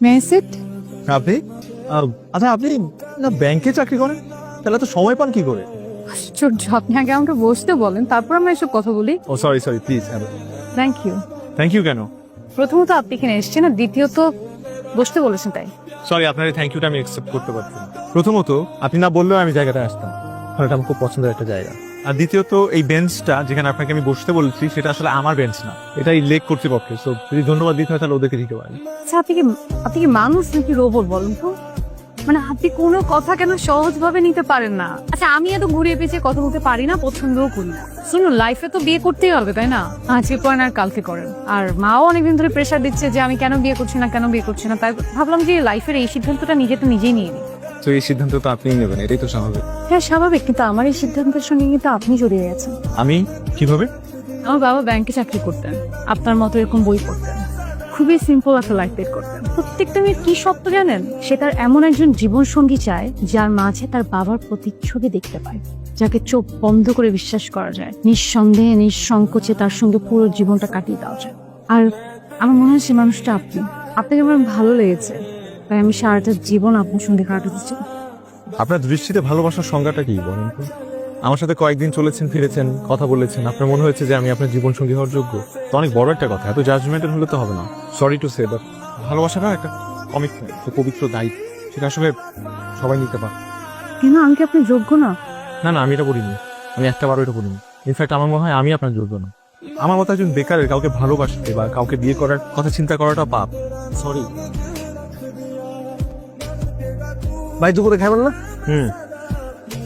মেসেট আপনি? আহ, আচ্ছা আপনি না ব্যাংকে চাকরি করেন? তাহলে তো সময় পান কি করে? আশ্চর্য আপনি আগে আমাকে বসতে বলেন তারপর আমরা এসব কথা বলি। ও sorry sorry please thank you thank you কেন? প্রথমত আপনি এখানে এসেছেন আর দ্বিতীয়ত বসতে বলেছেন তাই। সরি আপনার থ্যাংক ইউটা আমি অ্যাকসেপ্ট করতে পারছি না। প্রথমত আপনি না বললেও আমি জায়গাটা আসতাম। কারণ এটা আমার খুব পছন্দের একটা জায়গা। আর দ্বিতীয়ত, এই বেঞ্চটা যেখানে আপনাকে আমি বসতে বলেছি, সেটা আসলে আমার বেঞ্চ না। এটা এই লেক কর্তৃপক্ষের সো যদি ধন্যবাদ দিতে হয়, তাহলে ওদেরকে দিতে পারি আচ্ছা আপনি কি আপনি কি মানুষ নাকি রোবট বলুন তো? মানে আপনি কোনো কথা কেন সহজভাবে নিতে পারেন না? আচ্ছা আমি এত ঘুরিয়ে পেঁচিয়ে কথা বলতে পারি না, পছন্দও করি না। শুনুন লাইফে তো বিয়ে করতেই হবে, তাই না? আজকে করেন আর কালকে করেন। আর মাও অনেকদিন ধরে প্রেশার দিচ্ছে যে আমি কেন বিয়ে করছি না, কেন বিয়ে করছি না, তাই ভাবলাম যে লাইফের এই সিদ্ধান্তটা নিজেটা নিজেই নিয়ে নিই। তো এই সিদ্ধান্ত তো আপনিই নেবেন এটাই তো স্বাভাবিক। হ্যাঁ স্বাভাবিক কিন্তু আমার এই সিদ্ধান্তের সঙ্গে কিন্তু আপনি জড়িয়ে গেছেন। আমি? কীভাবে? আমার বাবা ব্যাংকে চাকরি করতেন আপনার মতো এরকম বই পড়তেন খুবই সিম্পল একটা লাইফ লিড করতেন। প্রত্যেকটা মেয়ের কি সত্য জানেন? সে তার এমন একজন জীবন সঙ্গী চায় যার মাঝে তার বাবার প্রতিচ্ছবি দেখতে পায় যাকে চোখ বন্ধ করে বিশ্বাস করা যায় নিঃসন্দেহে নিঃসংকোচে তার সঙ্গে পুরো জীবনটা কাটিয়ে দেওয়া যায়। আর আমার মনে হয় সে মানুষটা আপনি। আপনাকে আমার ভালো লেগেছে। তাই আমি সারাটা জীবন আপনার সঙ্গে কাটাতে চাই। আপনার দৃষ্টিতে ভালোবাসার সংজ্ঞাটা কি বলেন তো? আমার সাথে কয়েকদিন চলেছেন ফিরেছেন কথা বলেছেন। আপনার মনে হয়েছে যে আমি আপনার জীবন সঙ্গী হওয়ার যোগ্য? তো অনেক বড় একটা কথা এত জাজমেন্টাল হলে তো হবে না। সরি টু সে বাট ভালোবাসাটা একটা একটা পবিত্র দায়িত্ব। সেটা আসলে সবাই নিতে পারে। কেন আমি কি আপনার যোগ্য না? না না আমি এটা করিনি আমি একটা বারও এটা করিনি ইনফ্যাক্ট আমার মনে হয় আমি আপনার যোগ্য না। আমার মতো একজন বেকারের কাউকে ভালোবাসতে বা কাউকে বিয়ে করার কথা চিন্তা করাটা পাপ। সরি ভাই দুপুরে খাবেন না? হুম।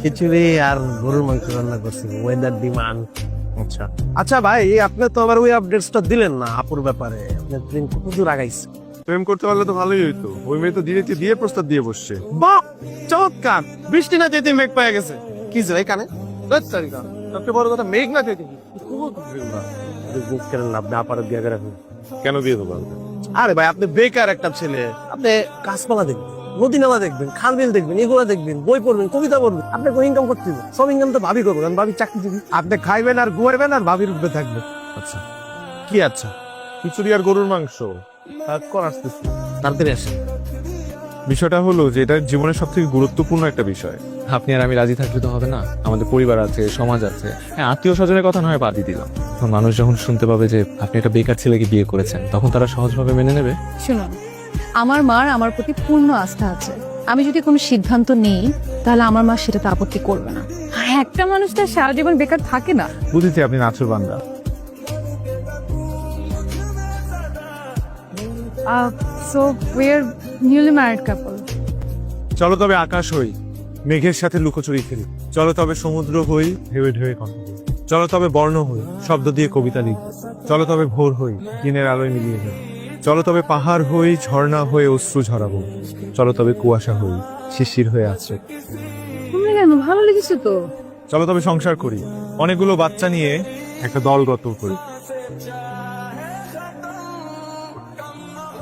খিচুড়ি আর গরুর মাংস রান্না করছি ওয়েদার ডিমান্ড আচ্ছা। আচ্ছা ভাই আপনি তো আবার ওই আপডেটসটা দিলেন না আপুর ব্যাপারে। আপনার প্রেম কত দূর আগাইছে প্রেম করতে পারলে তো ভালোই হইতো। ওই মেয়ে তো ডিরেক্ট দিয়ে প্রস্তাব দিয়ে বসছে। বাহ চমৎকার! বৃষ্টি না যেতে মেঘ পাওয়া গেছে। কি যে ভাই কানে? সবচেয়ে বড় কথা মেঘ না যেতে কি করেন না আপনি বিয়ে করে কেন দিয়ে দেবো আরে ভাই আপনি বেকার একটা ছেলে। আপনি গাছপালা দেখবেন নদী নালা দেখবেন খাল বিল দেখবেন এগুলো দেখবেন বই পড়বেন কবিতা পড়বেন। আপনি কোনো ইনকাম করতে হবে। সব ইনকাম তো ভাবি করবেন কারণ ভাবি চাকরিজীবী আপনি খাইবেন আর ঘুরবেন আর ভাবির উপরে থাকবে আচ্ছা। কি আচ্ছা? খিচুড়ি আর গরুর মাংস। আসতেছে? তাড়াতাড়ি আসেন। বিষয়টা হলো যে এটা জীবনের সব থেকে গুরুত্বপূর্ণ একটা বিষয়। আপনি আর আমি রাজি থাকলে তো হবে না। আমাদের পরিবার আছে সমাজ আছে। হ্যাঁ আত্মীয় স্বজনের কথা নয় বাদই দিলাম। তখন মানুষ যখন শুনতে পাবে যে আপনি একটা বেকার ছেলেকে বিয়ে করেছেন তখন তারা সহজভাবে মেনে নেবে? শুনুন আমার মার আমার প্রতি পূর্ণ আস্থা আছে। আমি যদি কোনো সিদ্ধান্ত নেই তাহলে আমার মা সেটাতে আপত্তি করবে না। আর একটা মানুষ তার সারা জীবন বেকার থাকে না। বুঝেছি আপনি নাচুর বান্দা। So we are newly married couple চলো তবে আকাশ হই মেঘের সাথে লুকোচুরি খেলি। চলো তবে সমুদ্র হই ঢেউে ঢেউে কথা চলো তবে বর্ণ হই শব্দ দিয়ে কবিতা লিখব চলো তবে ভোর হই দিনের আলোয় মিলিয়ে যাই। চলো তবে পাহাড় হই ঝর্ণা হয়ে অশ্রু ঝরাবো। চলো তবে কুয়াশা হই শিশির হয়ে আছে। তুমি কেন? ভালো লেগেছে তো। চলো তবে সংসার করি। অনেকগুলো বাচ্চা নিয়ে একটা দল গত করি।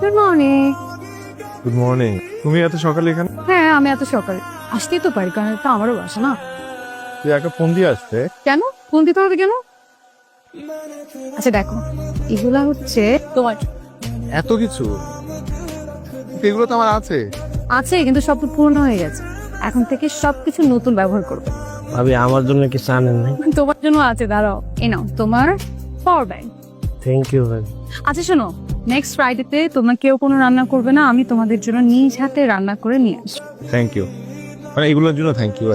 গুড মর্নিং গুড মর্নিং তুমি এত সকালে এখানে? হ্যাঁ আমি এত সকালে। আসতেই তো পারি কারণ এটা আমারও বাসা না? তুই একটা ফোন দিয়ে আসতে? কেন? ফোন দিতে হবে কেন? আচ্ছা দেখো। এগুলা হচ্ছে তোমার এত কিছু? এগুলো তো আমার আছে। আছে কিন্তু সব পূর্ণ হয়ে গেছে। এখন থেকে সবকিছু নতুন ব্যবহার করবে। ভাবি আমার জন্য কি চানেন নাই? তোমার জন্য আছে দাঁড়াও। এ নাও তোমার পাওয়ার ব্যাংক থ্যাংক ইউ ভাই আচ্ছা শোনো নেক্সট ফ্রাইডেতে তোমরা কেউ কোনো রান্না করবে না আমি তোমাদের জন্য নিজ হাতে রান্না করে নিয়ে আসব। থ্যাংক ইউ মানে এগুলোর জন্য থ্যাংক ইউ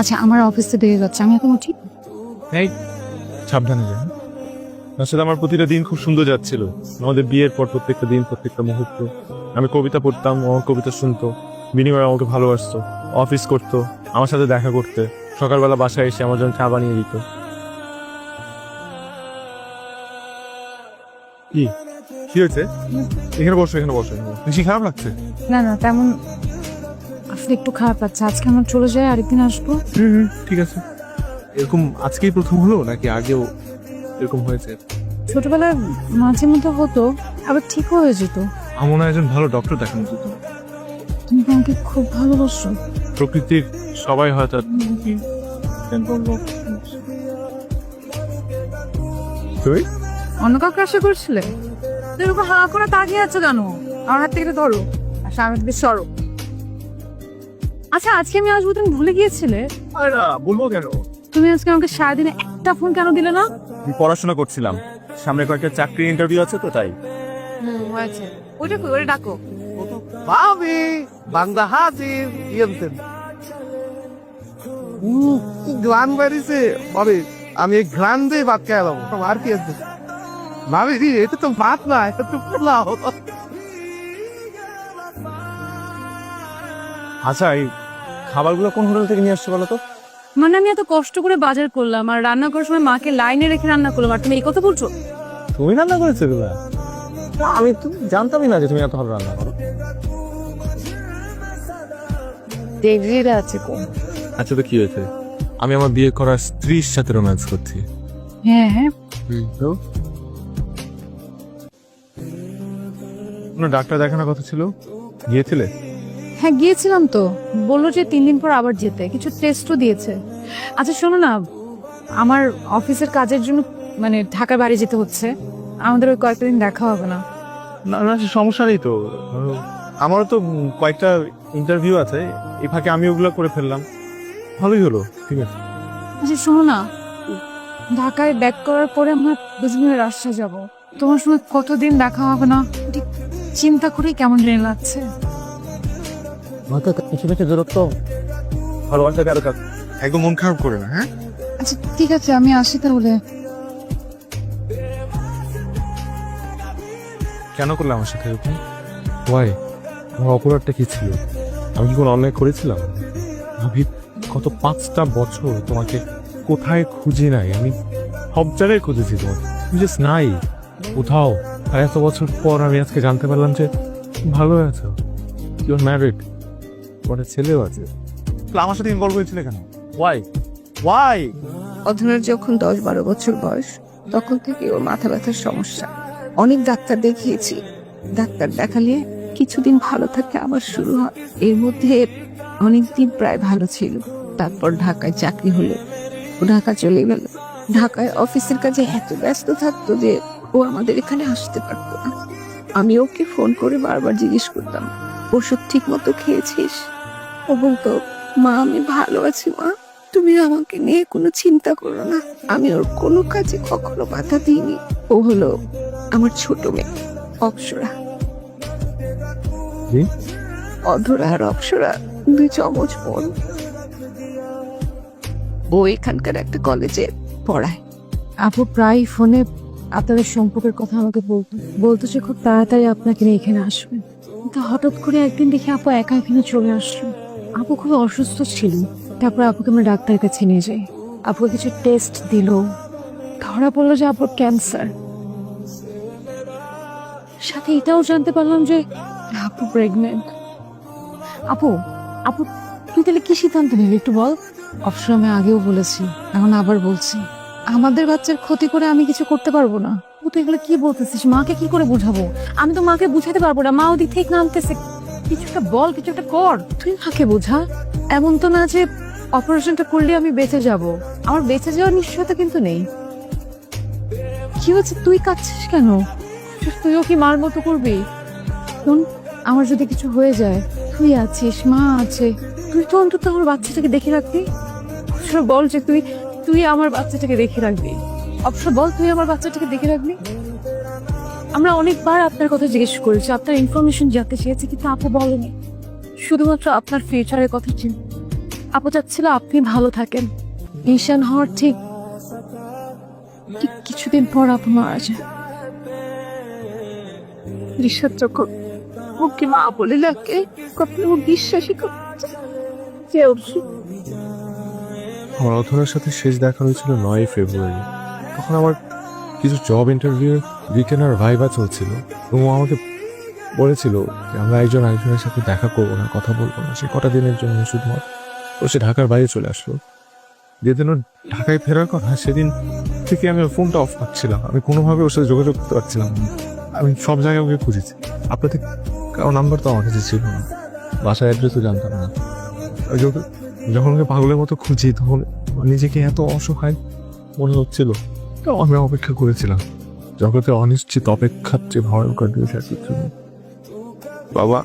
আচ্ছা আমার অফিসে দিয়ে যাচ্ছে আমি এখন উঠি এই সাবধানে যান। আসলে আমার প্রতিটা দিন খুব সুন্দর যাচ্ছিল। আমাদের বিয়ের পর প্রত্যেকটা দিন প্রত্যেকটা মুহূর্ত। আমি কবিতা পড়তাম ও কবিতা শুনতো। বিনিময়ে আমাকে ভালোবাসতো অফিস করতো আমার সাথে দেখা করতে। সকালবেলা বাসায় এসে আমার জন্য চা বানিয়ে দিত। কি? কি হয়েছে? এখানে বসো এখানে বসো। বেশি খারাপ লাগছে? না না তেমন আসলে একটু খারাপ লাগছে। আজকে আমার চলে যায় আরেকদিন আসব। হুম ঠিক আছে। এরকম আজকেই প্রথম হলো নাকি আগেও এরকম হয়েছে। ছোটবেলায় মাঝে মধ্যে হতো আবার ঠিকও হয়ে যেত। আমার মনে হয় একজন ভালো ডক্টর দেখানো উচিত। তুমি আমাকে খুব ভালোবাসো। প্রকৃতির সবাই হয় তার তুই অন্য কাউকে আশা করছিলে? তোর উপর হাঁ করে তাকিয়ে আছো কেন? আমার হাত থেকে ধরো। আর সামনে থেকে সরো। আচ্ছা আজকে আমি আসব তুমি ভুলে গিয়েছিলে? আরে বলব কেন? তুমি আজকে আমাকে সারাদিনে একটা ফোন কেন দিলে না? পড়াশোনা করছিলাম। সামনে কয়েকটা চাকরি ইন্টারভিউ আছে তো তাই। হুম হয়েছে। ওইটা কই? ওটা ডাকো। ভাবি বাংলা হাজির ইয়েমতেন বাড়িছে আমি এই দিয়ে ভাত খেয়ে আর কি আছে? ভাবি রে, এটা তো ভাত না এটা তো পোলাও। আচ্ছা এই খাবারগুলো কোন হোটেল থেকে নিয়ে আসছো বলো তো? মানে আমি এত কষ্ট করে বাজার করলাম আর রান্না করার সময় মাকে লাইনে রেখে রান্না করলাম আর তুমি এই কথা বলছো? তুমি রান্না করেছ এগুলো? আমি তো জানতামই না যে তুমি এত ভালো রান্না করো। দেবজিরা আছে কোন? আচ্ছা তো কি হয়েছে? আমি আমার বিয়ে করা স্ত্রীর সাথে রোম্যান্স করছি। হ্যাঁ। হ্যাঁ তো? কোনো ডাক্তার দেখানোর কথা ছিল? গিয়েছিলে? হ্যাঁ গিয়েছিলাম তো। বলল যে তিন দিন পর আবার যেতে। কিছু টেস্টও দিয়েছে। আচ্ছা শোনো না আমার অফিসের কাজের জন্য মানে ঢাকার বাড়ি যেতে হচ্ছে। আমাদের ওই কয়েকটা দিন দেখা হবে না। না না সে সমস্যা নেই তো। আমারও তো কয়েকটা ইন্টারভিউ আছে। এই ফাঁকে আমি ওগুলো করে ফেললাম। ভালোই হলো ঠিক আছে। আচ্ছা শোনো না ঢাকায় ব্যাক করার পরে আমরা দুজনে রাজশাহী যাব। তোমার সঙ্গে কতদিন দেখা হবে না? ঠিক চিন্তা করেই কেমন জানি লাগছে। মাথা কিছু কিছু দূরত্ব। ভালোবাসা কারও কাছে? একদম মন খারাপ করে না হ্যাঁ? আচ্ছা ঠিক আছে আমি আসি তাহলে। কেন করলে আমার সাথে এরকম? ওয়াই আমার অপরাধটা কি ছিল? আমি কি কোনো অন্যায় করেছিলাম? ভাবি গত পাঁচটা বছর তোমাকে কোথায় খুঁজে নাই? আমি সব জায়গায় খুঁজেছি তোমাকে। তুমি জাস্ট নাই। কোথাও? আর এত বছর পর আমি আজকে জানতে পারলাম যে ভালো আছো। ইউর ম্যারিড তোমার ছেলেও আছে। আমার সাথে ইনভলভ হয়েছিল কেন? ওয়াই ওয়াই অধুনার যখন দশ বারো বছর বয়স তখন থেকে ওর মাথা ব্যথার সমস্যা। অনেক ডাক্তার দেখিয়েছি। ডাক্তার দেখালে কিছুদিন ভালো থাকে আবার শুরু হয়। এর মধ্যে অনেকদিন প্রায় ভালো ছিল। তারপর ঢাকায় চাকরি হলো। ও ঢাকা চলে গেল। ঢাকায় অফিসের কাজে এত ব্যস্ত থাকতো যে ও আমাদের এখানে আসতে পারতো না। আমি ওকে ফোন করে বারবার জিজ্ঞেস করতাম ওষুধ ঠিক মতো খেয়েছিস? ও বলতো মা আমি ভালো আছি মা। তুমি আমাকে নিয়ে কোনো চিন্তা করো না। আমি ওর কোনো কাজে কখনো বাধা দিইনি। ও হলো আমার ছোট মেয়ে অপ্সরা। অধরা আর অপ্সরা দুই চমচ বোন ও এখানকার একটা কলেজে পড়ায়। আপু প্রায় ফোনে আপনাদের সম্পর্কের কথা আমাকে বলতো। বলতো যে খুব তাড়াতাড়ি আপনাকে নিয়ে এখানে আসবেন কিন্তু হঠাৎ করে একদিন দেখি আপু একা এখানে চলে আসলো। আপু খুব অসুস্থ ছিল। তারপর আপুকে আমরা ডাক্তারের কাছে নিয়ে যাই। আপু কিছু টেস্ট দিল। ধরা পড়ল যে আপুর ক্যান্সার সাথে এটাও জানতে পারলাম যে আপু প্রেগনেন্ট আপু আপু, তুই তাহলে কি সিদ্ধান্ত নিলি? একটু বল। অবশ্য আমি আগেও বলেছি, এখন আবার বলছি। আমাদের বাচ্চার ক্ষতি করে আমি কিছু করতে পারব না। তুই এগুলো কি বলতেছিস? মাকে কি করে বুঝাবো? আমি তো মাকে বুঝাতে পারব না। মা ওদিক থেকে নামতেছে। কিছু একটা বল, কিছু একটা কর। তুই মাকে বোঝা? এমন তো না যে অপারেশনটা করলে আমি বেঁচে যাব। আমার বেঁচে যাওয়ার নিশ্চয়তা কিন্তু নেই। কি হচ্ছে? তুই কাঁদছিস কেন? তুইও কি মার মতো করবি? শোন, আমার যদি কিছু হয়ে যায়, তুই আছিস, মা আছে। তুই তো অন্তত আমার বাচ্চাটাকে দেখে রাখবি। বল যে তুই তুই আমার বাচ্চাটাকে দেখে রাখবি। অবসর বল, তুই আমার বাচ্চাটাকে দেখে রাখবি। আমরা অনেকবার আপনার কথা জিজ্ঞেস করেছি, আপনার ইনফরমেশন জানতে চেয়েছি কিন্তু আপু বলেনি। শুধুমাত্র আপনার ফিউচারের কথা ছিল আপু চাচ্ছিল আপনি ভালো থাকেন। ঈশান হওয়ার ঠিক ঠিক কিছুদিন পর আপু মারা যায়। ঋষাদ যখন ওকে মা বলে ডাকে, কখনো বিশ্বাসই করতে যে ওর আমার অথরার সাথে শেষ দেখা হয়েছিল নয় ফেব্রুয়ারি। তখন আমার কিছু জব ইন্টারভিউ রিটেন আর ভাইবা চলছিল। এবং আমাকে বলেছিল যে, আমরা একজন আরেকজনের সাথে দেখা করব না, কথা বলব না। সে কটা দিনের জন্য শুধুমাত্র। ও সে ঢাকার বাইরে চলে আসলো। যেদিন ও ঢাকায় ফেরার কথা, সেদিন থেকে আমি ওর ফোনটা অফ পাচ্ছিলাম। আমি কোনোভাবে ওর সাথে যোগাযোগ করতে পারছিলাম না। আমি সব জায়গায় ওকে খুঁজেছি। আপনাদের কারও নাম্বার তো আমার কাছে ছিল না। বাসার অ্যাড্রেসও জানতাম না। যখন ওকে পাগলের মতো খুঁজি, তখন নিজেকে এত অসহায় মনে হচ্ছিল। তো আমি অপেক্ষা করেছিলাম। জগতে অনিশ্চিত অপেক্ষার চেয়ে ভয়ঙ্কর দিয়েছে কিছু বাবা